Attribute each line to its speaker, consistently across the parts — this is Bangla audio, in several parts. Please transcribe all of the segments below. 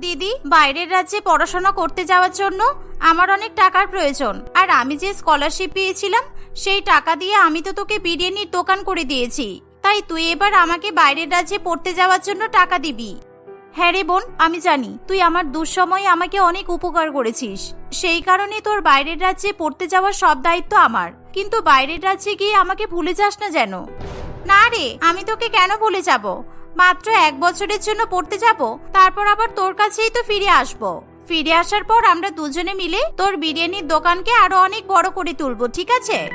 Speaker 1: দিদি, বাইরের রাজ্যে পড়াশোনা করতে যাওয়ার জন্য আমার অনেক টাকার প্রয়োজন। আর আমি যে স্কলারশিপ পেয়েছিলাম, সেই টাকা দিয়ে আমি তো তোকে বিরিয়ানির দোকান করে দিয়েছি। তাই তুই এবার আমাকে বাইরের রাজ্যে পড়তে যাওয়ার জন্য টাকা দিবি। হ্যাঁ রে বোন, আমি জানি, তুই আমার দুঃসময়ে আমাকে অনেক উপকার করেছিস। সেই কারণে তোর বাইরের রাজ্যে পড়তে যাওয়ার সব দায়িত্ব আমার। কিন্তু বাইরের রাজ্যে গিয়ে আমাকে ভুলে যাস না যেন। না রে, আমি তোকে কেন ভুলে যাব? মাত্র এক বছরের জন্য পড়তে যাব, তারপর আবার তোর কাছেই তো ফিরে আসব। ফিরে আসার পর আমরা দুজনে মিলে তোর বিরিয়ানির দোকানকে আরও অনেক বড় করে তুলবো, ঠিক আছে?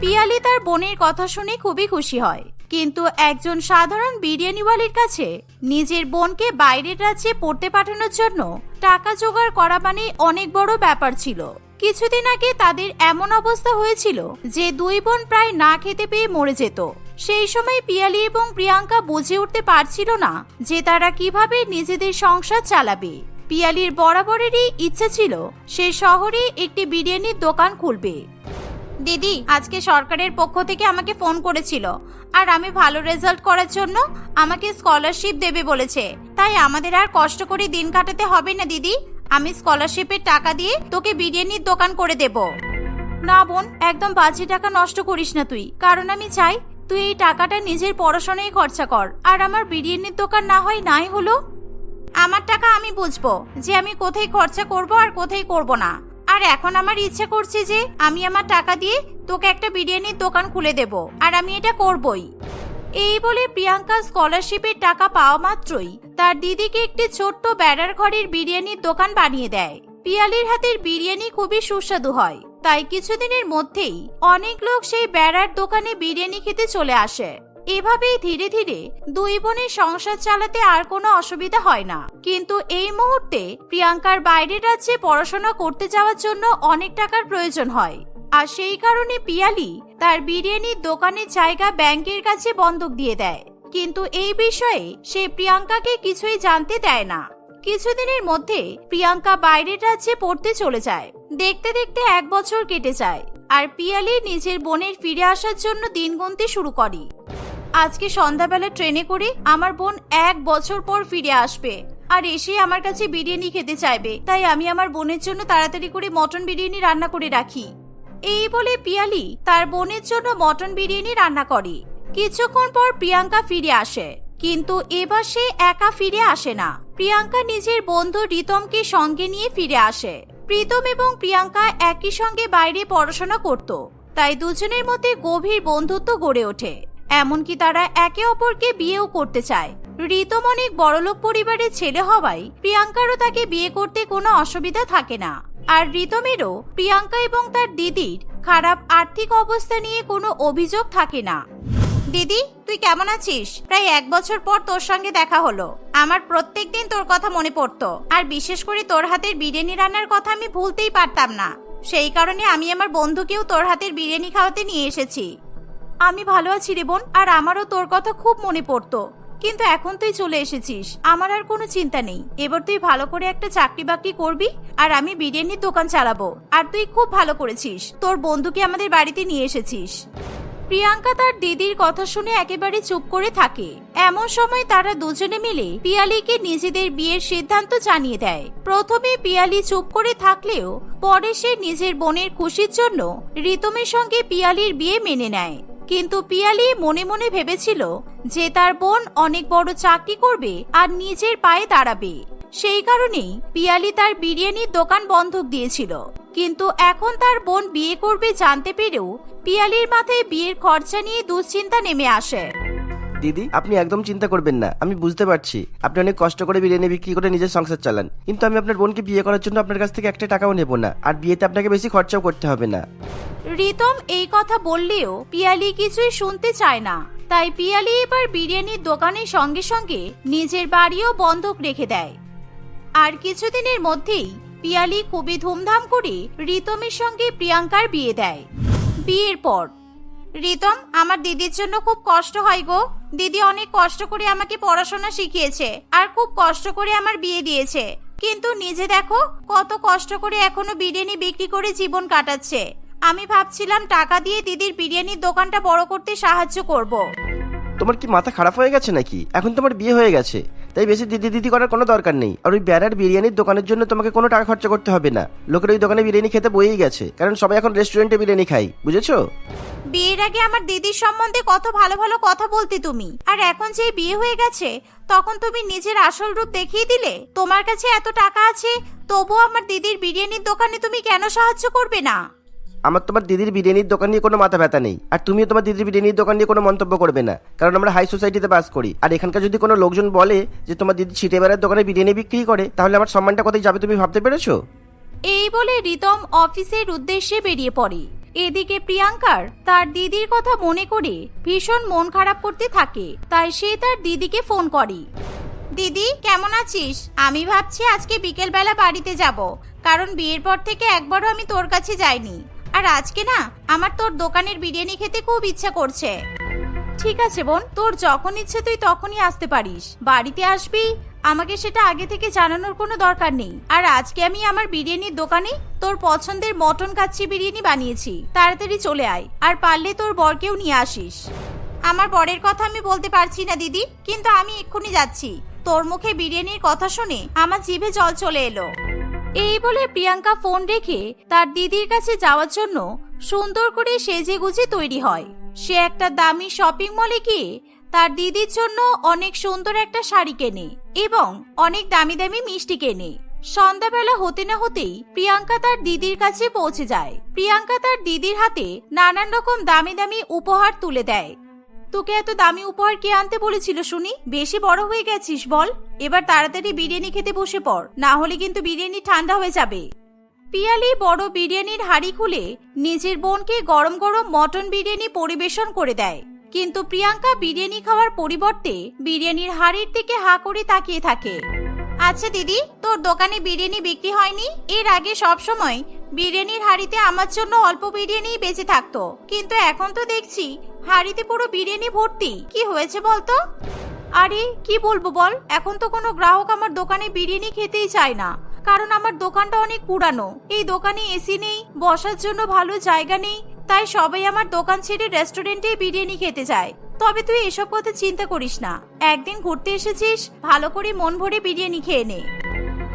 Speaker 1: পিয়ালি তার বোনের কথা শুনে খুবই খুশি হয়। কিন্তু একজন সাধারণ বিরিয়ানিওয়ালির কাছে নিজের বোনকে বাইরের রাজ্যে পড়তে পাঠানোর জন্য টাকা জোগাড় করা মানে অনেক বড় ব্যাপার ছিল। কিছুদিন আগে তাদের এমন অবস্থা হয়েছিল যে দুই বোন প্রায় না খেতে পেয়ে মরে যেত। সেই সময় পিয়ালি এবং প্রিয়াঙ্কা বুঝে উঠতে পারছিল না যে তারা কীভাবে নিজেদের সংসার চালাবে। পিয়ালির বরাবরেরই ইচ্ছে ছিল সে শহরে একটি বিরিয়ানির দোকান খুলবে। দিদি, আজকে সরকারের পক্ষ থেকে আমাকে ফোন করেছিল আর আমি ভালো রেজাল্ট করার জন্য আমাকে স্কলারশিপ দেবে বলেছে। তাই আমাদের আর কষ্ট করে দিন কাটাতে হবে না, দিদি। আমি স্কলারশিপের টাকা দিয়ে তোকে বিরিয়ানির দোকান করে দেব। না বোন, একদম বাজে টাকা নষ্ট করিস না তুই। কারণ আমি চাই তুই এই টাকাটা নিজের পড়াশোনায় খরচা কর। আর আমার বিরিয়ানির দোকান না হয় নাই হলো? আমার টাকা আমি বুঝব যে আমি কোথায় খরচা করব আর কোথায় করব না। আর এখন আমার ইচ্ছে করছে যে আমি আমার টাকা দিয়ে তোকে একটা বিরিয়ানির দোকান খুলে দেব। আর আমি এটা করবই। এই বলে প্রিয়াঙ্কা স্কলারশিপের টাকা পাওয়া মাত্রই তার দিদিকে একটি ছোট্ট বেড়ার ঘরের বিরিয়ানির দোকান বানিয়ে দেয়। পিয়ালির হাতের বিরিয়ানি খুবই সুস্বাদু হয়। তাই কিছুদিনের মধ্যেই অনেক লোক সেই বেড়ার দোকানে বিরিয়ানি খেতে চলে আসে। এভাবেই ধীরে ধীরে দুই বোনের সংসার চালাতে আর কোনো অসুবিধা হয় না। কিন্তু এই মুহূর্তে প্রিয়াঙ্কার বাইরের রাজ্যে পড়াশোনা করতে যাওয়ার জন্য অনেক টাকার প্রয়োজন হয়। আর সেই কারণে পিয়ালি তার বিরিয়ানির দোকানের জায়গা ব্যাংকের কাছে বন্ধক দিয়ে দেয়। কিন্তু এই বিষয়ে সে প্রিয়াঙ্কাকে কিছুই জানতে দেয় না। কিছুদিনের মধ্যে প্রিয়াঙ্কা বাইরের রাজ্যে পড়তে চলে যায়। দেখতে দেখতে এক বছর কেটে যায়, আর পিয়ালি নিজের বোনের ফিরে আসার জন্য দিন গুনতে শুরু করে। আজকে সন্ধ্যাবেলা ট্রেনে করে আমার বোন এক বছর পর ফিরে আসবে, আর এসে আমার কাছে বিরিয়ানি খেতে চাইবে। তাই আমি আমার বোনের জন্য তাড়াতাড়ি করে মটন বিরিয়ানি রান্না করে রাখি। এই বলে পিয়ালি তার বোনের জন্য মটন বিরিয়ানি রান্না করে। কিছুক্ষণ পর প্রিয়াঙ্কা ফিরে আসে, কিন্তু এবার সে একা ফিরে আসে না। প্রিয়াঙ্কা নিজের বন্ধু রিতমকে সঙ্গে নিয়ে ফিরে আসে। প্রীতম এবং প্রিয়াঙ্কা একই সঙ্গে বাইরে পড়াশোনা করত। তাই দুজনের মধ্যে গভীর বন্ধুত্ব গড়ে ওঠে। এমনকি তারা একে অপরকে বিয়েও করতে চায়। রিতম অনেক বড়লোক পরিবারের ছেলে হওয়ায় প্রিয়াঙ্কারও তাকে বিয়ে করতে কোনো অসুবিধা থাকে না। আর রিতমেরও প্রিয়াঙ্কা এবং তার দিদির খারাপ আর্থিক অবস্থা নিয়ে কোনো অভিযোগ থাকে না। দিদি, তুই কেমন আছিস? প্রায় এক বছর পর তোর সঙ্গে দেখা হলো। আমার প্রত্যেক দিন তোর কথা মনে পড়তো। আর বিশেষ করে তোর হাতের বিরিয়ানি রান্নার কথা আমি ভুলতেই পারতাম না। সেই কারণে আমি আমার বন্ধুকেও তোর হাতের বিরিয়ানি খাওয়াতে নিয়ে এসেছি। আমি ভালো আছি রে বোন, আর আমারও তোর কথা খুব মনে পড়তো। কিন্তু এখন তুই চলে এসেছিস। আমার আর কোনো চিন্তা নেই। এবার তুই ভালো করে একটা চাকরি বাকরি করবি, আর আমি বিরিয়ানির দোকান চালাবো। আর তুই খুব ভালো করেছিস। তোর বন্ধুকে আমাদের বাড়িতে নিয়ে এসেছিস। প্রিয়াঙ্কা তার দিদির কথা শুনে একেবারে চুপ করে থাকে। এমন সময় তারা দুজনে মিলে পিয়ালিকে নিজেদের বিয়ের সিদ্ধান্ত জানিয়ে দেয়। প্রথমে পিয়ালি চুপ করে থাকলেও পরে সে নিজের বোনের খুশির জন্য রিতমের সঙ্গে পিয়ালির বিয়ে মেনে নেয়। কিন্তু পিয়ালি মনে মনে ভেবেছিল যে তার বোন অনেক বড় চাকরি করবে আর নিজের পায়ে দাঁড়াবে। সেই কারণেই পিয়ালি তার বিরিয়ানির দোকান বন্ধক দিয়েছিল। কিন্তু এখন তার বোন বিয়ে করবে জানতে পেরেও পিয়ালির মাথায় বিয়ের খরচা নিয়ে দুশ্চিন্তা নেমে আসে।
Speaker 2: দিদি আপনি একদম চিন্তা করবেন না। আমি বুঝতে পারছি। আপনি অনেক কষ্ট করে বিরিয়ানি বিক্রি করে নিজের সংসার চালান। কিন্তু আমি আপনার বোনকে বিয়ে করার জন্য আপনার কাছ থেকে একটা টাকাও নেব না। আর বিয়েতে আপনাকে বেশি খরচাও করতে হবে না।
Speaker 1: রিতম এই কথা বললেও পিয়ালি কিছুই শুনতে চায় না। তাই পিয়ালি এবার বিরিয়ানির দোকানের সঙ্গে সঙ্গে নিজের বাড়িও বন্ধক রেখে দেয়। আর কিছুদিনের মধ্যেই পিয়ালি খুবই ধুমধাম করে রিতমের সঙ্গে প্রিয়াঙ্কার বিয়ে দেয়। বিয়ের পর, রিতম, আমার দিদির জন্য খুব কষ্ট হয় গো। দিদি অনেক কষ্ট করে আমাকে পড়াশোনা শিখিয়েছে আর খুব কষ্ট করে আমার বিয়ে দিয়েছে। কিন্তু নিজে দেখো, কত কষ্ট করে এখনও বিরিয়ানি বিক্রি করে জীবন কাটাচ্ছে। আমি ভাবছিলাম টাকা দিয়ে দিদির বিরিয়ানির দোকানটা বড় করতে সাহায্য করব।
Speaker 2: তোমার কি মাথা খারাপ হয়ে গেছে নাকি? এখন তোমার বিয়ে হয়ে গেছে। তাই বেশি দিদি দিদি করার কোনো দরকার নেই। আর ওই বেড়ার বিরিয়ানির দোকানের জন্য তোমাকে কোনো টাকা খরচা করতে হবে না। লোকের ওই দোকানে বিরিয়ানি খেতে বইয়েই গেছে। কারণ সবাই এখন রেস্টুরেন্টে বিরিয়ানি খাই বুঝেছ?
Speaker 1: বিয়ের আগে আমার দিদির সম্বন্ধে কত ভালো ভালো কথা বলতে তুমি। আর এখন যে বিয়ে হয়ে গেছে, তখন তুমি নিজের আসল রূপ দেখিয়ে দিলে? তোমার কাছে এত টাকা আছে, তবুও আমার দিদির বিরিয়ানির দোকানে তুমি কেন সাহায্য করবে না?
Speaker 2: আমার তোমার দিদির বিরিয়ানির দোকান নিয়ে কোনো মাথা ব্যথা নেই, আর তুমিও তোমার দিদির বিরিয়ানির দোকান নিয়ে কোনো মন্তব্য করবে না, কারণ আমরা হাই সোসাইটিতে বাস করি। আর এখানকার যদি কোনো লোকজন বলে যে তোমার দিদি ছিটে বেড়ার দোকানে বিরিয়ানি বিক্রি করে, তাহলে আমার সম্মানটা কোথায় যাবে তুমি ভাবতে পেরেছ?
Speaker 1: এই বলে রিতম অফিসের উদ্দেশ্যে বেরিয়ে পড়ে। এদিকে প্রিয়াঙ্কার তার দিদির কথা মনে করে ভীষণ মন খারাপ করতে থাকে, তাই সে তার দিদিকে ফোন করে। দিদি, কেমন আছিস? আমি ভাবছি আজকে বিকেলবেলা বাড়িতে যাব, কারণ বিয়ের পর থেকে একবারও আমি তোর কাছে যাইনি। আর আজকে না, আমার তোর দোকানের বিরিয়ানি খেতে খুব ইচ্ছা করছে। ঠিক আছে বোন, তোর যখন ইচ্ছে তুই তখনই আসতে পারিস। বাড়িতে আসবি, আমাকে সেটা আগে থেকে জানানোর কোনো দরকার নেই। আর আজকে আমি আমার বিরিয়ানির দোকানে তোর পছন্দের মটন কাচ্চি বিরিয়ানি বানিয়েছি। তাড়াতাড়ি চলে আয়, আর পারলে তোর বরকেও নিয়ে আসিস। আমার বরের কথা আমি বলতে পারছি না, দিদি, কিন্তু আমি এক্ষুনি যাচ্ছি। তোর মুখে বিরিয়ানির কথা শুনে আমার জিভে জল চলে এলো। এই বলে প্রিয়াঙ্কা ফোন রেখে তার দিদির কাছে যাওয়ার জন্য সুন্দর করে সেজে গুজে তৈরি হয়। সে একটা দামি শপিং মলে গিয়ে তার দিদির জন্য অনেক সুন্দর একটা শাড়ি কেনে এবং অনেক দামি দামি মিষ্টি কেনে। সন্ধ্যাবেলা হতে না হতেই প্রিয়াঙ্কা তার দিদির কাছে পৌঁছে যায়। প্রিয়াঙ্কা তার দিদির হাতে নানান রকম দামি দামি উপহার তুলে দেয়। তোকে এত দামি উপহার কে আনতে বলেছিল শুনি? বেশি বড় হয়ে গেছিস, বল। এবার তাড়াতাড়ি বিরিয়ানি খেতে বসে পড়। না হলে কিন্তু বিরিয়ানি ঠান্ডা হয়ে যাবে। পিয়ালি বড় বিরিয়ানির হাড়ি খুলে নিজের বোনকে গরম গরম মটন বিরিয়ানি পরিবেশন করে দেয়। কিন্তু প্রিয়াঙ্কা বিরিয়ানি খাওয়ার পরিবর্তে বিরিয়ানির হাড়ির দিকে হা করে তাকিয়ে থাকে। আচ্ছা দিদি, তোর দোকানে বিরিয়ানি বিক্রি হয়নি? এর আগে সব সময় বিরিয়ানির হাড়িতে আমার জন্য অল্প বিরিয়ানি বেঁচে থাকতো। কিন্তু এখন তো দেখছি হাড়িতে পুরো বিরিয়ানি ভর্তি। কি হয়েছে বলতো? আরে, কি বলব বল? এখন তো কোনো গ্রাহক আমার দোকানে বিরিয়ানি খেতেই চায় না। কারণ আমার দোকানটা অনেক পুরানো। এই দোকানে এসি নেই, বসার জন্য ভালো জায়গা নেই, তাই সবাই আমার দোকান ছেড়ে রেস্টুরেন্টে বিরিয়ানি খেতে যায় তবে তুই এসব কথা চিন্তা করিস না। একদিন ঘুরতে এসেছিস, ভালো করে মন ভরে বিরিয়ানি খেয়ে নে।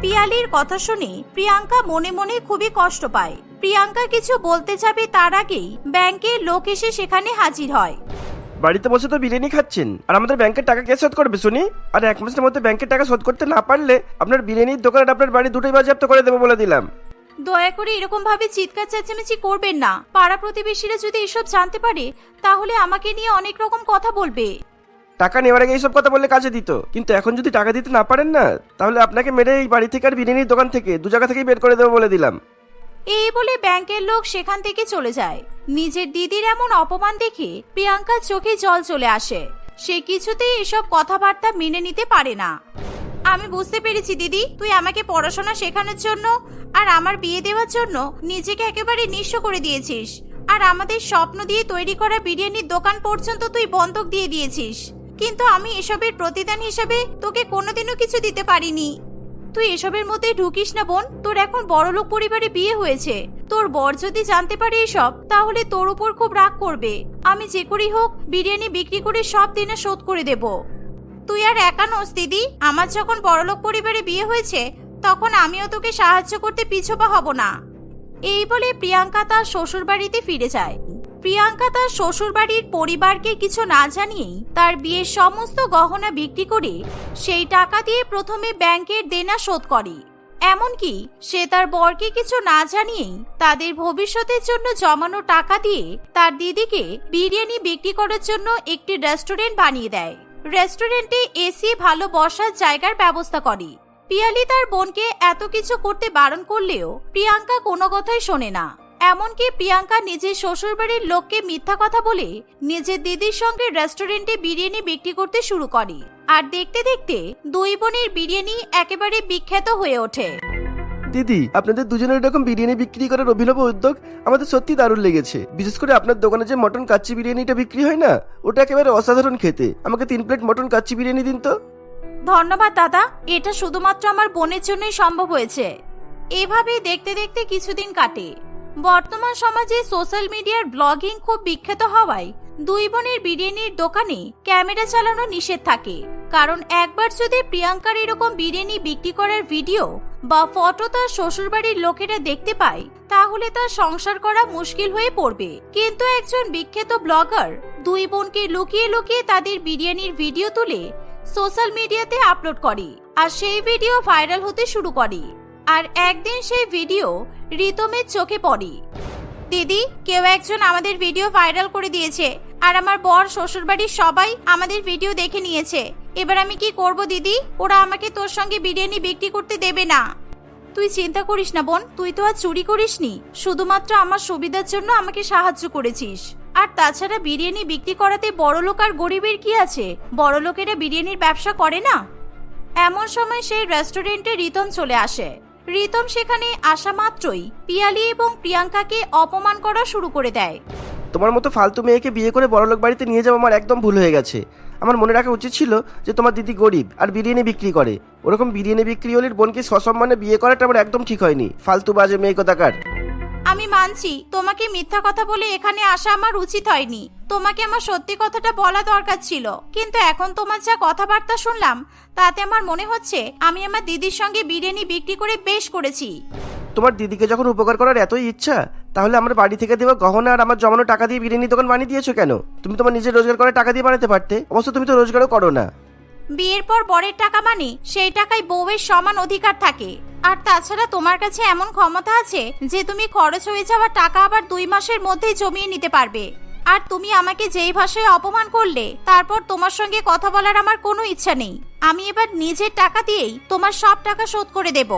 Speaker 1: পিয়ালির কথা শুনে প্রিয়াঙ্কা মনে মনে খুবই কষ্ট পায়। প্রিয়াঙ্কা কিছু বলতে যাবে তার আগেই ব্যাংকের লোক এসে সেখানে হাজির হয়।
Speaker 2: বাড়িতে বসে তো বিরিয়ানি খাচ্ছেন। আর আমাদের ব্যাংকের টাকা কে শোধ করবে শুনি? আর এক মাসের মধ্যে ব্যাংকের টাকা শোধ করতে না পারলে আপনার বিরিয়ানির দোকান আর আপনার বাড়ি দুটোই বাজেয়াপ্ত করে দেবো বলে দিলাম।
Speaker 1: দয়া করে এরকম ভাবে চিৎকার চেঁচামেচি করবেন না। পাড়া প্রতিবেশীরা যদি এসব জানতে পারে তাহলে আমাকে নিয়ে অনেক রকম কথা বলবে।
Speaker 2: টাকা নেওয়ার আগে এইসব কথা বললে কাজে দিত। কিন্তু এখন যদি টাকা দিতে না পারেন না, তাহলে আপনাকে মেরে এই বাড়ি থেকে আর বিরিয়ানির দোকান থেকে দু জায়গা থেকেই বের করে দেবো বলে দিলাম।
Speaker 1: এই বলে ব্যাংকের লোক সেখান থেকে চলে যায়। নিজের দিদির এমন অপমান দেখে প্রিয়াঙ্কার চোখে জল চলে আসে। সে কিছুতেই এসব কথাবার্তা মেনে নিতে পারে না। আমি বুঝতে পেরেছি দিদি, তুই আমাকে পড়াশোনা শেখানোর জন্য আর আমার বিয়ে দেওয়ার জন্য নিজেকে একেবারে নিঃস্ব করে দিয়েছিস। আর আমাদের স্বপ্ন দিয়ে তৈরি করা বিরিয়ানির দোকান পর্যন্ত তুই বন্ধক দিয়ে দিয়েছিস। কিন্তু আমি এসবের প্রতিদান হিসাবে তোকে কোনোদিনও কিছু দিতে পারিনি। তুই এসবের মধ্যে ঢুকিস না, বোন। তোর এখন বড়লোক পরিবারে বিয়ে হয়েছে। তোর বর যদি জানতে পারে এসব, তাহলে তোর উপর খুব রাগ করবে। আমি যে করেই হোক বিরিয়ানি বিক্রি করে সব দিনে শোধ করে দেব। তুই আর একা নোস, দিদি। আমার যখন বড়লোক পরিবারে বিয়ে হয়েছে, তখন আমিও তোকে সাহায্য করতে পিছপা হব না। এই বলে প্রিয়াঙ্কা তার শ্বশুর বাড়িতে ফিরে যায়। প্রিয়াঙ্কা তার শ্বশুর বাড়ির পরিবারকে কিছু না জানিয়েই তার বিয়ের সমস্ত গহনা বিক্রি করে সেই টাকা দিয়ে প্রথমে ব্যাংকের দেনা শোধ করে। এমনকি সে তার বরকে কিছু না জানিয়েই তাদের ভবিষ্যতের জন্য জমানো টাকা দিয়ে তার দিদিকে বিরিয়ানি বিক্রি করার জন্য একটি রেস্টুরেন্ট বানিয়ে দেয়। রেস্টুরেন্টে এসি ভালো বসার জায়গার ব্যবস্থা করে। পিয়ালি তার বোনকে এত কিছু করতে বারণ করলেও প্রিয়াঙ্কা কোনো কথাই শোনে না। এমনকি প্রিয়াঙ্কা নিজের শ্বশুরবাড়ির লোককে মিথ্যা কথা বলে নিজের দিদির সঙ্গে রেস্টুরেন্টে বিরিয়ানি বিক্রি করতে শুরু করে। আর দেখতে দেখতে দুই বোনের বিরিয়ানি একেবারে বিখ্যাত হয়ে ওঠে।
Speaker 2: দিদি আপনাদের দুজনের এরকম বিরিয়ানি বিক্রি করার অভিনব উদ্যোগ আমাদের সত্যি দারুণ লেগেছে। বিশেষ করে আপনার দোকানে যে মটন কাচ্চি বিরিয়ানিটা বিক্রি হয় না ওটা একেবারে অসাধারণ খেতে। আমাকে তিন প্লেট মটন কাচ্চি বিরিয়ানি দিন তো।
Speaker 1: ধন্যবাদ দাদা। এটা শুধুমাত্র আমার বোনের জন্যই সম্ভব হয়েছে। এভাবেই দেখতে দেখতে কিছুদিন কাটে। বর্তমান সমাজে সোশ্যাল মিডিয়ার ব্লগিং খুব বিখ্যাত হওয়ায় দুই বোনের বিরিয়ানির দোকানে ক্যামেরা চালানো নিষেধ থাকে। কারণ একবার যদি প্রিয়াঙ্কার এরকম বিরিয়ানি বিক্রি করার ভিডিও বা ফটো তার শ্বশুরবাড়ির লোকেরা দেখতে পায়, তাহলে তার সংসার করা মুশকিল হয়ে পড়বে। কিন্তু একজন বিখ্যাত ব্লগার দুই বোনকে লুকিয়ে লুকিয়ে তাদের বিরিয়ানির ভিডিও তুলে সোশ্যাল মিডিয়াতে আপলোড করে, আর সেই ভিডিও ভাইরাল হতে শুরু করে। আর একদিন সেই ভিডিও রিতমের চোখে পড়ে। দিদি, কেউ একজন আমাদের ভিডিও ভাইরাল করে দিয়েছে আর আমার বর, শ্বশুরবাড়ির সবাই আমাদের ভিডিও দেখে নিয়েছে। এবার আমি কি করব দিদি? ওরা আমাকে তোর সঙ্গে বিরিয়ানি বিক্রি করতে দেবে না। তুই চিন্তা করিস না বোন, তুই তো আর চুরি করিসনি। শুধুমাত্র আমার সুবিধার জন্য আমাকে সাহায্য করেছিস। আর তাছাড়া বিরিয়ানি বিক্রি করাতে বড়লোক আর গরিবের কি আছে? বড়লোকেরা বিরিয়ানির ব্যবসা করে না? এমন সময় সেই রেস্টুরেন্টে রিতম চলে আসে। রিতম সেখানে আসা মাত্রই পিয়ালি এবং প্রিয়াঙ্কাকে অপমান করা শুরু করে দেয়।
Speaker 2: তোমার মতো ফালতু মেয়েকে বিয়ে করে বড়লোক বাড়িতে নিয়ে যাওয়া আমার একদম ভুল হয়ে গেছে। আমার মনে রাখা উচিত ছিল যে তোমার দিদি গরিব আর বিরিয়ানি বিক্রি করে। ওরকম বিরিয়ানি বিক্রি হলে বোনকে সসম্মানে বিয়ে করাটা আমার একদম ঠিক হয়নি। ফালতু বাজে মেয়ে কোথাকার।
Speaker 1: আমি মানছি তোমাকে মিথ্যা কথা বলে এখানে আসা আমার উচিত হয়নি। তোমাকে আমার সত্যি কথাটা বলা দরকার ছিল। কিন্তু এখন তোমার যা কথাবার্তা শুনলাম তাতে আমার মনে হচ্ছে আমি আমার দিদির সঙ্গে বিরিয়ানি বিক্রি করে বেশ করেছি।
Speaker 2: তোমার দিদিকে যখন উপকার করার এতই ইচ্ছা তাহলে আমার বাড়ি থেকে দেওয়া গহনা আর আমার জমানো টাকা দিয়ে বিরিয়ানি দোকান বানিয়ে দিয়েছ কেন? তুমি তোমার নিজের রোজগার করে টাকা দিয়ে বানাতে পারতে। অবশ্য তুমি তো রোজগারও করো না।
Speaker 1: বিয়ের পর বরের টাকা মানে সেই টাকায় বউয়ের সমান অধিকার থাকে। আর তাছাড়া তোমার কাছে এমন ক্ষমতা আছে যে তুমি খরচ হয়ে যাওয়া টাকা আবার দুই মাসের মধ্যেই জমিয়ে নিতে পারবে। আর তুমি আমাকে যেই ভাষায় অপমান করলে, তারপর তোমার সঙ্গে কথা বলার আমার কোনো ইচ্ছা নেই। আমি এবার নিজের টাকা দিয়েই তোমার সব টাকা শোধ করে দেব।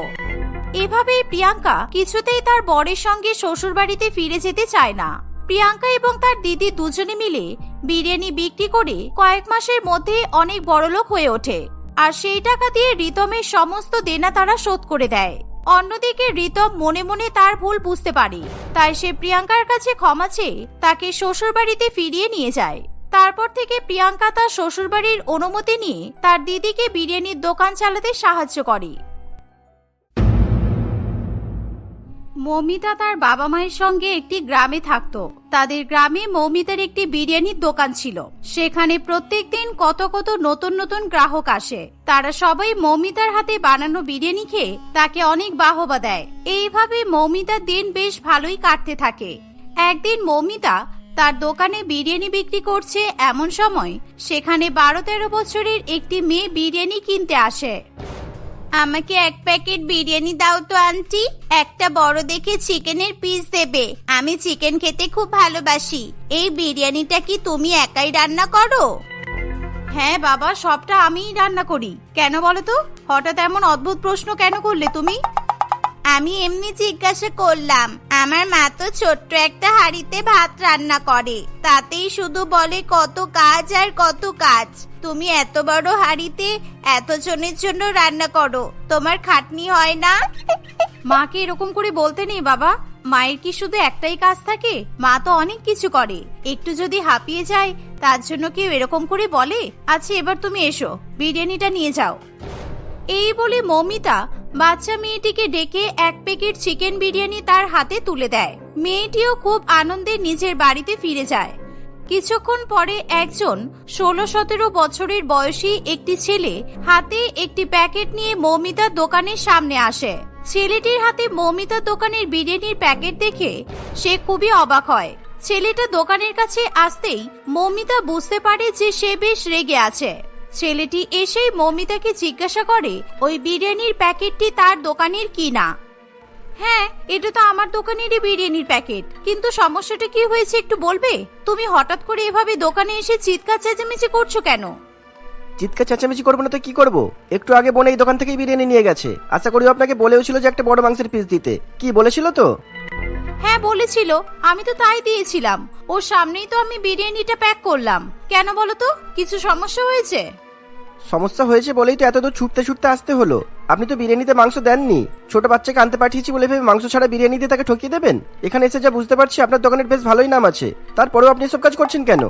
Speaker 1: এভাবেই প্রিয়াঙ্কা কিছুতেই তার বরের সঙ্গে শ্বশুরবাড়িতে ফিরে যেতে চায় না। প্রিয়াঙ্কা এবং তার দিদি দুজনে মিলে বিরিয়ানি বিক্রি করে কয়েক মাসের মধ্যে অনেক বড়লোক হয়ে ওঠে। আর সেই টাকা দিয়ে রিতমের সমস্ত দেনা তারা শোধ করে দেয়। অন্যদিকে রিতম মনে মনে তার ভুল বুঝতে পারে। তাই সে প্রিয়াঙ্কার কাছে ক্ষমা চেয়ে তাকে শ্বশুরবাড়িতে ফিরিয়ে নিয়ে যায়। তারপর থেকে প্রিয়াঙ্কা তার শ্বশুরবাড়ির অনুমতি নিয়ে তার দিদিকে বিরিয়ানির দোকান চালাতে সাহায্য করে। মৌমিতা তার বাবা মায়ের সঙ্গে একটি গ্রামে থাকতো। তাদের গ্রামে মৌমিতার একটি বিরিয়ানির দোকান ছিল। সেখানে প্রত্যেক দিন কত কত নতুন নতুন গ্রাহক আসে। তারা সবাই মৌমিতার হাতে বানানো বিরিয়ানি খেয়ে তাকে অনেক বাহবা দেয়। এইভাবে মৌমিতার দিন বেশ ভালোই কাটতে থাকে। একদিন মৌমিতা তার দোকানে বিরিয়ানি বিক্রি করছে এমন সময় সেখানে বারো তেরো বছরের একটি মেয়ে বিরিয়ানি কিনতে আসে। আমাকে এক প্যাকেট বিরিয়ানি দাও তো, আন্টি। একটা বড় দেখে চিকেনের পিস দেবে। আমি চিকেন খেতে খুব ভালোবাসি। এই বিরিয়ানিটা কি তুমি একাই রান্না করো? হ্যাঁ বাবা, সবটা আমিই রান্না করি। কেন বলো তো? হঠাৎ এমন অদ্ভুত প্রশ্ন কেন করলে তুমি? আমি এমনি জিজ্ঞাসা করলাম, আমার মা তো ছোট্ট একটা হাঁড়িতে ভাত রান্না করে। তাতেই শুধু বলে কত কাজ আর কত কাজ। তুমি এত বড় হাঁড়িতে এত জনের জন্য রান্না করো। তোমার খাটনি হয় না? মাকে এরকম করে বলতে নেই বাবা। মায়ের কি শুধু একটাই কাজ থাকে? মা তো অনেক কিছু করে। একটু যদি হাঁপিয়ে যায়, তার জন্য কেউ এরকম করে বলে? আচ্ছা এবার তুমি এসো। বিরিয়ানিটা নিয়ে যাও। এই বলে মমিতা বাচ্চা মেয়েটিকে ডেকে এক প্যাকেট চিকেন বিরিয়ানি তার হাতে তুলে দেয়। মেয়েটিও খুব আনন্দে নিজের বাড়িতে ফিরে যায়। কিছুক্ষণ পরে একজন ষোলো সতেরো বছরের বয়সী একটি ছেলে হাতে একটি প্যাকেট নিয়ে মৌমিতার দোকানের সামনে আসে। ছেলেটির হাতে মৌমিতার দোকানের বিরিয়ানির প্যাকেট দেখে সে খুবই অবাক হয়। ছেলেটা দোকানের কাছে আসতেই মৌমিতা বুঝতে পারে যে সে বেশ রেগে আছে। ছেলেটি এসেই মৌমিতাকে জিজ্ঞাসা করে ওই বিরিয়ানির প্যাকেটটি তার দোকানের কি না? হ্যাঁ এটা তো আমার দোকানেরই বিরিয়ানির প্যাকেট। কিন্তু সমস্যাটা কি হয়েছে একটু বলবে? তুমি হঠাৎ করে এভাবে দোকানে এসে চিৎকার চেঁচামেচি করছ কেন?
Speaker 2: চিৎকার চেঁচামেচি করব না তো কি করব? একটু আগে বোন এই দোকান থেকেই বিরিয়ানি নিয়ে গেছে। আশা করি আপনাকে বলেও ছিল যে একটা বড় মাংসের পিস দিতে। কি বলেছিল তো?
Speaker 1: হ্যাঁ বলেছিল। আমি তো তাই দিয়েছিলাম। ওর সামনেই তো আমি বিরিয়ানিটা প্যাক করলাম। কেন বলো তো? কিছু সমস্যা হয়েছে?
Speaker 2: সমস্যা হয়েছে বলেই তো এতদূর ছুটতে ছুটতে আসতে হলো। আপনি তো বিরিয়ানিতে মাংস দেননি। ছোট বাচ্চাকে আনতে পাঠিয়েছি বলে ভেবে মাংস ছাড়া বিরিয়ানি দিয়ে তাকে ঠকিয়ে দেবেন? এখানে এসে যা বুঝতে পারছি, আপনার দোকানের বেশ ভালোই নাম আছে। তারপরেও আপনি এসব কাজ করছেন কেন?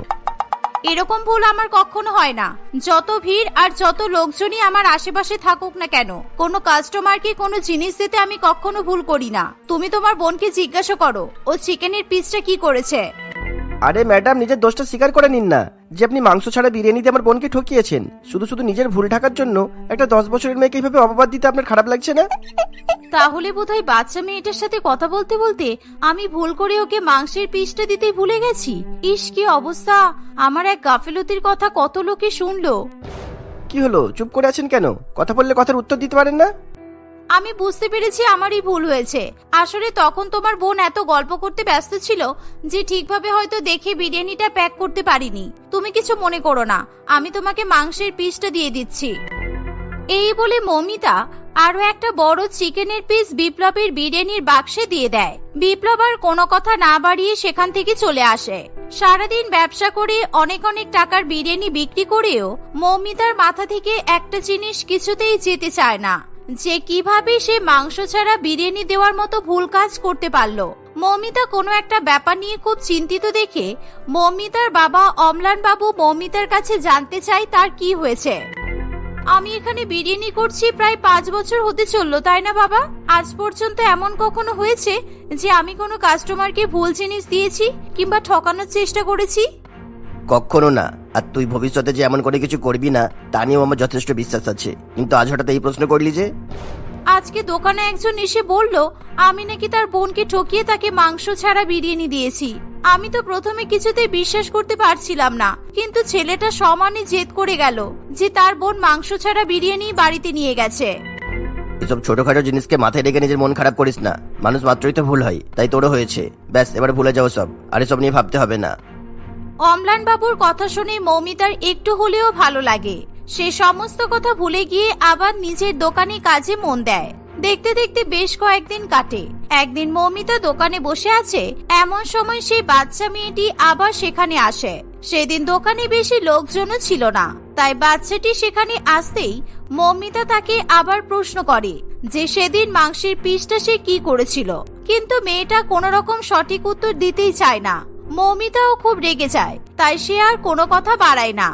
Speaker 1: এরকম ভুল আমার কখনো হয় না। যত ভিড় আর যত লোকজনই আমার আশেপাশে থাকুক না কেন, কোনো কাস্টমারকে কোনো জিনিস দিতে আমি কখনো ভুল করি না। তুমি তোমার বোনকে জিজ্ঞাসা করো, ও চিকেনের পিসটা কি করেছে?
Speaker 2: আরে ম্যাডাম নিজের দোষটা স্বীকার করে নিন না। যে আপনি মাংস ছাড়া বিরিয়ানিতে আমার বোনকে ঠকিয়েছেন। শুধু শুধু নিজের ভুল ঢাকার জন্য একটা দশ বছরের মেয়েকে এইভাবে অপবাদ দিতে আপনার খারাপ লাগছে না?
Speaker 1: তাহলে বোধহয় বাচ্চা মেয়েটার সাথে কথা বলতে বলতে আমি ভুল করে ওকে মাংসের পিসটা দিতেই ভুলে গেছি। ইস কি অবস্থা! আমার এক গাফিলতির কথা কত লোকে শুনলো।
Speaker 2: কি হলো? চুপ করে আছেন কেন? কথা বললে কথার উত্তর দিতে পারেন না?
Speaker 1: আমি বুঝতে পেরেছি আমারই ভুল হয়েছে। আসলে তখন তোমার বোন এত গল্প করতে ব্যস্ত ছিল যে ঠিকভাবে হয়তো দেখে বিরিয়ানিটা প্যাক করতে পারিনি। তুমি কিছু মনে করো না, আমি তোমাকে মাংসের পিসটা দিয়ে দিচ্ছি। এই বলে মমিতা আরও একটা বড় চিকেনের পিস বিপ্লবের বিরিয়ানির বাক্সে দিয়ে দেয়। বিপ্লব আর কোনো কথা না বাড়িয়ে সেখান থেকে চলে আসে। সারাদিন ব্যবসা করে অনেক অনেক টাকার বিরিয়ানি বিক্রি করেও মৌমিতার মাথা থেকে একটা জিনিস কিছুতেই যেতে চায় না। যে কীভাবে সে মাংস ছাড়া বিরিয়ানি দেওয়ার মতো ভুল কাজ করতে পারল। মৌমিতা কোনো একটা ব্যাপার নিয়ে খুব চিন্তিত দেখে মৌমিতার বাবা অমলান বাবু মৌমিতার কাছে জানতে চায় তার কি হয়েছে। আমি এখানে বিরিয়ানি করছি প্রায় পাঁচ বছর হতে চলল, তাই না বাবা? আজ পর্যন্ত এমন কখনো হয়েছে যে আমি কোনো কাস্টমারকে ভুল জিনিস দিয়েছি কিংবা ঠকানোর চেষ্টা করেছি?
Speaker 2: কখনো না। আর তুই ভবিষ্যতে যে এমন করে কিছু করবি না তা নিয়েও আমার যথেষ্ট বিশ্বাস আছে। কিন্তু আজ হঠাৎ এই প্রশ্ন করলি যে?
Speaker 1: আজকে দোকানে একজন এসে বলল আমি নাকি তার বোনকে ঠকিয়ে তাকে মাংস ছাড়া বিরিয়ানি দিয়েছি। আমি তো প্রথমে কিছুতেই বিশ্বাস করতে পারছিলাম না কিন্তু ছেলেটা সমানে জেদ করে গেল যে তার বোন মাংস ছাড়া বিরিয়ানি বাড়িতে নিয়ে গেছে।
Speaker 2: এসব ছোটখাটো জিনিসকে মাথায় রেখে নিজের মন খারাপ করিস না। মানুষ মাত্রই তো ভুল হয় তাই তোরও হয়েছে। ব্যাস এবার ভুলে যাও সব। আর এসব নিয়ে ভাবতে হবে না।
Speaker 1: অম্লান বাবুর কথা শুনে মৌমিতার একটু হলেও ভালো লাগে। সে সমস্ত কথা ভুলে গিয়ে আবার নিজের দোকানে কাজে মন দেয়। দেখতে দেখতে বেশ কয়েকদিন কাটে। একদিন মৌমিতা দোকানে বসে আছে, এমন সময় সেই বাচ্চা মেয়েটি আবার সেখানে আসে। সেদিন দোকানে বেশি লোকজনও ছিল না। তাই বাচ্চাটি সেখানে আসতেই মৌমিতা তাকে আবার প্রশ্ন করে যে সেদিন মাংসের পিসটা সে কি করেছিল। কিন্তু মেয়েটা কোনো রকম সঠিক উত্তর দিতেই চায় না। মৌমিতাও খুব রেগে যায়, তাই সে আর কোনো কথা বাড়ায় না।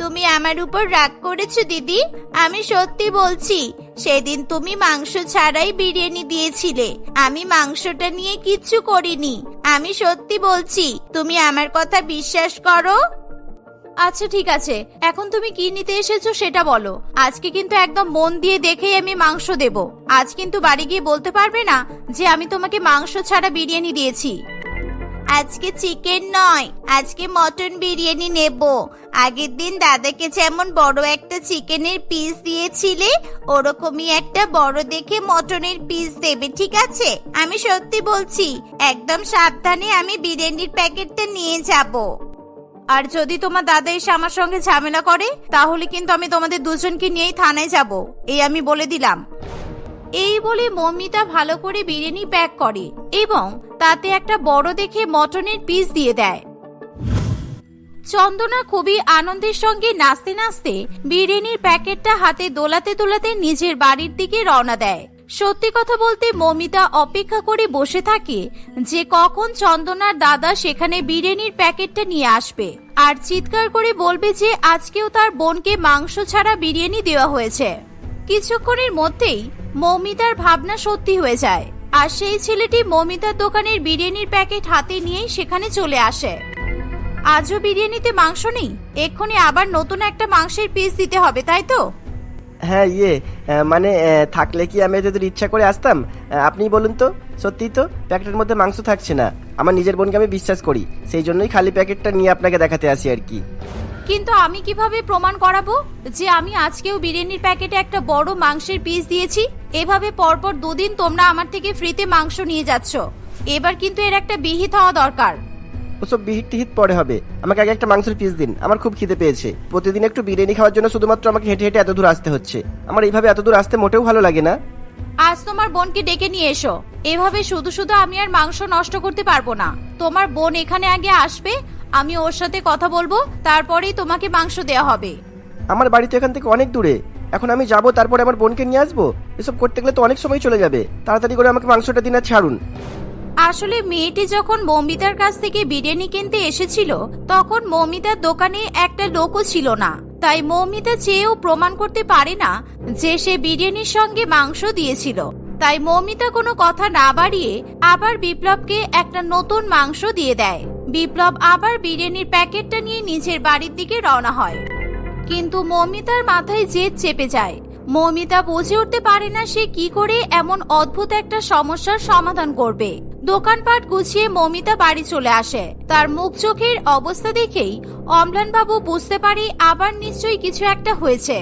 Speaker 1: তুমি আমার উপর রাগ করেছ, দিদি? আমি সত্যি বলছি, সেদিন তুমি মাংস ছাড়াই বিরিয়ানি দিয়েছিলে। আমি মাংসটা নিয়ে কিচ্ছু করিনি। আমি সত্যি বলছি, তুমি আমার কথা বিশ্বাস করো? আচ্ছা ঠিক আছে। এখন তুমি কি নিতে এসেছ সেটা বলো। আজকে কিন্তু একদম মন দিয়ে দেখেই আমি মাংস দেব। আজ কিন্তু বাড়ি গিয়ে বলতে পারবে না যে আমি তোমাকে মাংস ছাড়া বিরিয়ানি দিয়েছি। আজকে চিকেন নয়, আজকে মটন বিরিয়ানি নেব। আগের দিন দাদাকে যেমন বড় একটা চিকেনের পিস দিয়েছিলে, ওরকমই একটা বড় দেখে মটনের পিস দেবে, ঠিক আছে? আমি সত্যি বলছি, একদম সাবধানে আমি বিরিয়ানির প্যাকেটটা নিয়ে যাব। আর যদি তোমার দাদা এসে আমার সঙ্গে ঝামেলা করে, তাহলে কিন্তু আমি তোমাদের দুজনকে নিয়েই থানায় যাব। এই আমি বলে দিলাম। এই বলে মমিতা ভালো করে বিরিয়ানি প্যাক করে এবং তাতে একটা বড় দেখে মটনের পিস দিয়ে দেয়। চন্দনা খুবই আনন্দের সঙ্গে নাচতে নাচতে বিরিয়ানির প্যাকেটটা হাতে দোলাতে দোলাতে নিজের বাড়ির দিকে রওনা দেয়। সত্যি কথা বলতে মমিতা অপেক্ষা করে বসে থাকে যে কখন চন্দনার দাদা সেখানে বিরিয়ানির প্যাকেটটা নিয়ে আসবে আর চিৎকার করে বলবে যে আজকেও তার বোনকে মাংস ছাড়া বিরিয়ানি দেওয়া হয়েছে। কিছুক্ষণের মধ্যেই মৌমিতার ভাবনা সত্যি হয়ে যায়। আর সেই ছেলেটি মৌমিতার দোকানের বিরিয়ানির প্যাকেট হাতে নিয়েই সেখানে চলে আসে। আজও বিরিয়ানিতে মাংস নেই? এক্ষুনি আবার নতুন একটা মাংসের পিস দিতে হবে, তাই তো?
Speaker 2: হ্যাঁ ইয়ে মানে থাকলে কি আমি যদি ইচ্ছা করে আসতাম? আপনি বলুন তো সত্যিই তো? প্যাকেটের মধ্যে মাংস থাকছে না। আমার নিজের বোনকে আমি বিশ্বাস করি। সেই জন্যই খালি প্যাকেটটা নিয়ে আপনাকে দেখাতে আসি আর কি।
Speaker 1: কিন্তু আমি কীভাবে প্রমাণ করাবো? যে আমি আজকেও বিরিয়ানির প্যাকেটে একটা বড় মাংসের পিস দিয়েছি এভাবে পরপর দুদিন তোমরা আমার থেকে ফ্রিতে মাংস নিয়ে যাচ্ছ। এবার কিন্তু এর একটা বিহিত হওয়া দরকার।
Speaker 2: ওসব বিহিট টিহিট পরে হবে। আমাকে আগে একটা মাংসের পিস দিন। আমার খুব খিদে পেয়েছে। প্রতিদিন একটু বিরিয়ানি খাওয়ার জন্য শুধুমাত্র আমাকে হেঁটে হেঁটে এত দূর আসতে হচ্ছে। আমার এইভাবে এত দূর আসতে মোটেও ভালো লাগে না।
Speaker 1: আজ তোমার বোনকে ডেকে নিয়ে এসো। এভাবে শুধু শুধু আমি আর মাংস নষ্ট করতে পারব না। তোমার বোন এখানে আগে আসবে আমি ওর সাথে কথা বলব তারপরেই তোমাকে মাংস দেওয়া হবে।
Speaker 2: আমার বাড়ি তো এখান থেকে অনেক দূরে। এখন আমি যাব তারপরে আমার বোনকে নিয়ে আসব? এসব করতে গেলে তো অনেক সময় চলে যাবে। তাড়াতাড়ি করে আমাকে মাংসটা দিন আর ছাড়ুন।
Speaker 1: আসলে মেয়েটি যখন মমিতার কাছ থেকে বিরিয়ানি কিনতে এসেছিল তখন মমিতার দোকানে একটা লোকও ছিল না। তাই মৌমিতা চেয়েও প্রমাণ করতে পারে না যে সে বিরিয়ানির সঙ্গে মাংস দিয়েছিল। তাই মৌমিতা কোনো কথা না বাড়িয়ে আবার বিপ্লবকে একটা নতুন মাংস দিয়ে দেয়। বিপ্লব আবার বিরিয়ানির প্যাকেটটা নিয়ে নিজের বাড়ির দিকে রওনা হয়। কিন্তু মৌমিতার মাথায় জেদ চেপে যায়। মৌমিতা বুঝে উঠতে পারে না সে কি করে এমন অদ্ভুত একটা সমস্যার সমাধান করবে। দোকানপাট গুছিয়ে মমিতা বাড়ি চলে আসে। তার মুখ চোখের অবস্থা দেখেই অম্লান বাবু বুঝতে পারে আবার নিশ্চয়ই কিছু একটা হয়েছে।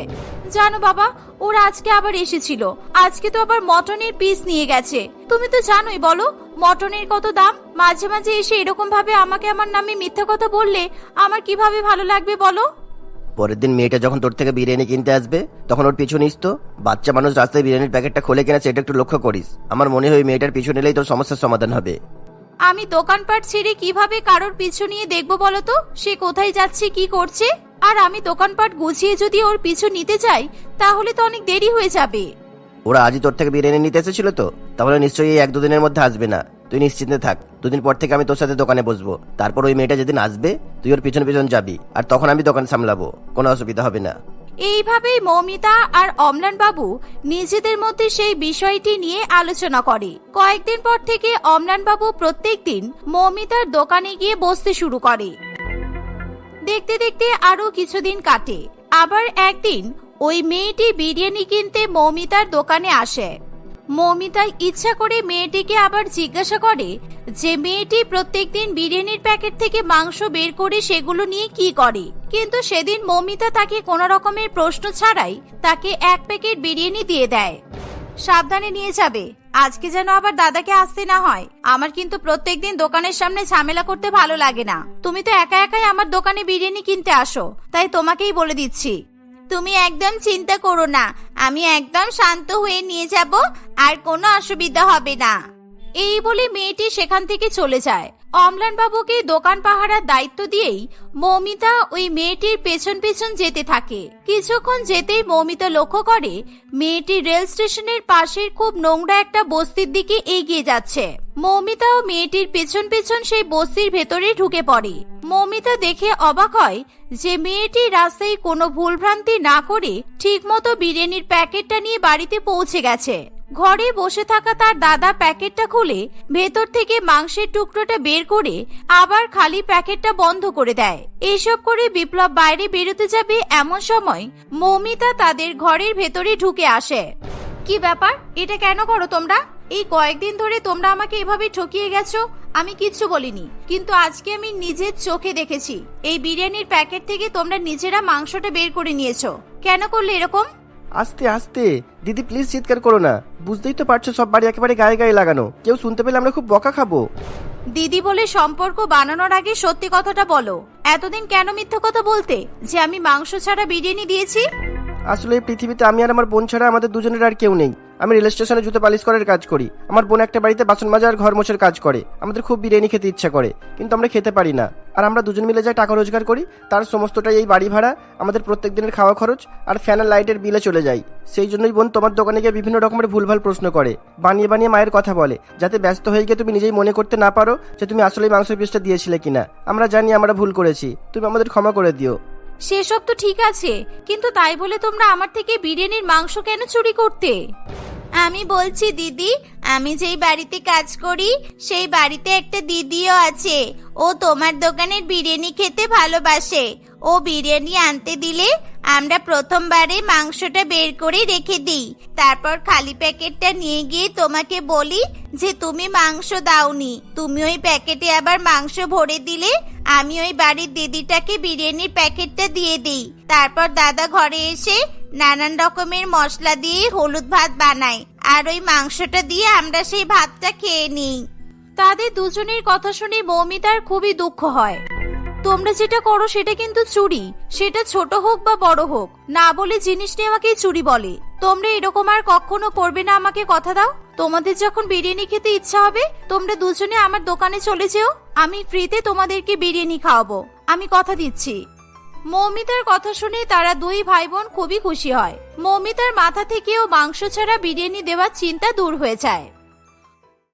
Speaker 1: জানো বাবা, ওরা আজকে আবার এসেছিল। আজকে তো আবার মটনের পিস নিয়ে গেছে। তুমি তো জানোই বলো, মটনের কত দাম? মাঝে মাঝে এসে এরকম ভাবে আমাকে আমার নামে মিথ্যা কথা বললে আমার কীভাবে ভালো লাগবে বলো?
Speaker 2: পরের দিন মেয়েটা যখন তোর থেকে বিরিয়ানি কিনতে আসবে তখন ওর পিছু নিস তো। বাচ্চা মানুষ রাস্তায় বিরিয়ানির প্যাকেটটা খুলে কিনা সেটা একটু লক্ষ্য করিস। আমার মনে হয় মেয়েটার পিছু নিলেই তোর সমস্যার সমাধান হবে।
Speaker 1: আমি দোকানপাট ছেড়ে কীভাবে কারোর পিছু নিয়ে দেখব বলো তো সে কোথায় যাচ্ছে কি করছে? আর আমি দোকানপাট গুছিয়ে যদি ওর পিছু নিতে চাই তাহলে তো অনেক দেরি হয়ে যাবে।
Speaker 2: ওরা আজই তোর থেকে বিরিয়ানি নিতে এসেছিল তো? তাহলে নিশ্চয়ই এই এক দুদিনের মধ্যে আসবে না। তুই নিশ্চিন্তে থাক। দুদিন পর থেকে আমি তোর সাথে দোকানে বসবো। তারপর ওই মেয়েটা যেদিন আসবে, তুই ওর পিছন পিছন যাবি। আর তখন আমি দোকান সামলাবো। কোনো অসুবিধা হবে না।
Speaker 1: এইভাবেই মৌমিতা আর অমলান বাবু নিজেদের মধ্যে সেই বিষয়টি নিয়ে আলোচনা করে। কয়েকদিন পর থেকে অমলান বাবু প্রত্যেকদিন মৌমিতার দোকানে গিয়ে বসতে শুরু করে। দেখতে দেখতে আরও কিছুদিন কাটে। আবার একদিন ওই মেয়েটি বিরিয়ানি কিনতে মৌমিতার দোকানে আসে। মৌমিতা ইচ্ছা করে মেয়েটিকে আবার জিজ্ঞাসা করে যে, মেয়েটি প্রত্যেকদিন বিরিয়ানির প্যাকেট থেকে মাংস বের করে সেগুলো নিয়ে কি করে? কিন্তু সেদিন মৌমিতা তাকে কোনো রকমের প্রশ্ন ছাড়াই তাকে এক প্যাকেট বিরিয়ানি দিয়ে দেয়। সাবধানে নিয়ে যাবে। আজকে যেন আবার দাদাকে আসতে না হয়। আমার কিন্তু প্রত্যেকদিন দোকানের সামনে ঝামেলা করতে ভালো লাগে না। তুমি তো একা একাই আমার দোকানে বিরিয়ানি কিনতে আসো। তাই তোমাকেই বলে দিচ্ছি। তুমি একদম চিন্তা করো না। আমি একদম শান্ত হয়ে নিয়ে যাব, আর কোনো অসুবিধা হবে না। এই বলে মেয়েটি সেখান থেকে চলে যায়। অমলান বাবুকে দোকান পাহারার দায়িত্ব দিয়েই মৌমিতা ওই মেয়েটির পেছন পেছন যেতে থাকে। কিছুক্ষণ যেতেই মৌমিতা লক্ষ্য করে মেয়েটি রেল স্টেশনের পাশের খুব নোংরা একটা বস্তির দিকে এগিয়ে যাচ্ছে। মৌমিতা ও মেয়েটির পেছন পেছন সেই বস্তির ভেতরে ঢুকে পড়ে। মৌমিতা দেখে অবাক হয় যে মেয়েটি রাস্তায় কোনো ভুলভ্রান্তি না করে ঠিকমতো বিরিয়ানির প্যাকেটটা নিয়ে বাড়িতে পৌঁছে গেছে। ঘরে বসে থাকা তার দাদা প্যাকেটটা খুলে ভেতর থেকে মাংসের টুকরোটা বের করে আবার খালি প্যাকেটটা বন্ধ করে দেয়। এসব করে বিপ্লব বাইরে বেরোতে যাবে এমন সময় মৌমিতা তাদের ঘরের ভেতরে ঢুকে আসে। কি ব্যাপার? এটা কেন করো তোমরা? এই কয়েকদিন ধরে তোমরা আমাকে এভাবে ঠকিয়ে গেছো, আমি কিচ্ছু বলিনি। কিন্তু আজকে আমি নিজের চোখে দেখেছি। এই বিরিয়ানির প্যাকেট থেকে তোমরা নিজেরা মাংসটা বের করে নিয়েছো। কেন করলে এরকম?
Speaker 2: আস্তে আস্তে। দিদি প্লিজ চিৎকার করো না। বুঝতেই তো পারছ সব বাড়ি একেবারে গায়ে গায়ে লাগানো। কেউ শুনতে পেলে আমরা খুব বকা খাব।
Speaker 1: দিদি বলে সম্পর্ক বানানোর আগে সত্যি কথাটা বলো। এতদিন কেন মিথ্যা কথা বলতে? যে আমি মাংস ছাড়া বিরিয়ানি দিয়েছি?
Speaker 2: আসলে এই পৃথিবীতে আমি আর আমার বোন ছাড়া আমাদের দুজনের আর কেউ নেই। আমি রেল স্টেশনে জুতো পালিশ করার কাজ করি। আমার বোন একটা বাড়িতে বাসন মাজা আর ঘর মোছার কাজ করে। আমাদের খুব বিরিয়ানি খেতে ইচ্ছা করে, কিন্তু আমরা খেতে পারি না। আর আমরা দুজন মিলে যা টাকা রোজগার করি, তার সমস্তটাই এই বাড়ি ভাড়া, আমাদের প্রত্যেক দিনের খাওয়া খরচ আর ফ্যান আর লাইটের বিলে চলে যায়। সেই জন্যই বোন তোমার দোকানে গিয়ে বিভিন্ন রকমের ভুলভাল প্রশ্ন করে। বানিয়ে বানিয়ে মায়ের কথা বলে, যাতে ব্যস্ত হয়ে গিয়ে তুমি নিজেই মনে করতে না পারো যে তুমি আসলেই মাংস পিসটা দিয়েছিলে কিনা। আমরা জানি আমরা ভুল করেছি। তুমি আমাদের ক্ষমা করে দিও।
Speaker 1: সেসব তো ঠিক আছে, কিন্তু তাই বলে তোমরা আমার থেকে বিরিয়ানির মাংস কেন চুরি করতে? আমি বলছি, দিদি, আমি যেই বাড়িতে কাজ করি, সেই বাড়িতে একটা দিদিও আছে। ও তোমার দোকানের বিরিয়ানি খেতে ভালোবাসে। ও বিরিয়ানি আনতে দিলে আমরা প্রথমবারে মাংসটা বের করে রেখে দিই। তারপর খালি প্যাকেটটা নিয়ে গিয়ে তোমাকে বলি যে তুমি মাংস দাওনি। তুমি ওই প্যাকেটে আবার মাংস ভরে দিলে আমি ওই বাড়ির দিদিটাকে বিরিয়ানির প্যাকেটটা দিয়ে দিই। তারপর দাদা ঘরে এসে নানান রকমের মশলা দিয়ে হলুদ ভাত বানায় আর ওই মাংসটা দিয়ে আমরা সেই ভাতটা খেয়ে নিই। তাদের দুজনের কথা শুনে মৌমিতার খুবই দুঃখ হয়। তোমরা যেটা করো সেটা কিন্তু চুরি। সেটা ছোট হোক বা বড় হোক, না বলে জিনিস নেওয়াকেই চুরি বলে। তোমরা এরকম আর কখনো করবে না আমাকে কথা দাও। তোমাদের যখন বিরিয়ানি খেতে ইচ্ছা হবে, তোমরা দুজনে আমার দোকানে চলে যেও। আমি ফ্রিতে তোমাদেরকে বিরিয়ানি খাওয়াবো। আমি কথা দিচ্ছি। মৌমিতার কথা শুনে তারা দুই ভাই বোন খুবই খুশি হয়। মৌমিতার মাথা থেকেও মাংস ছাড়া বিরিয়ানি দেওয়ার চিন্তা দূর হয়ে যায়।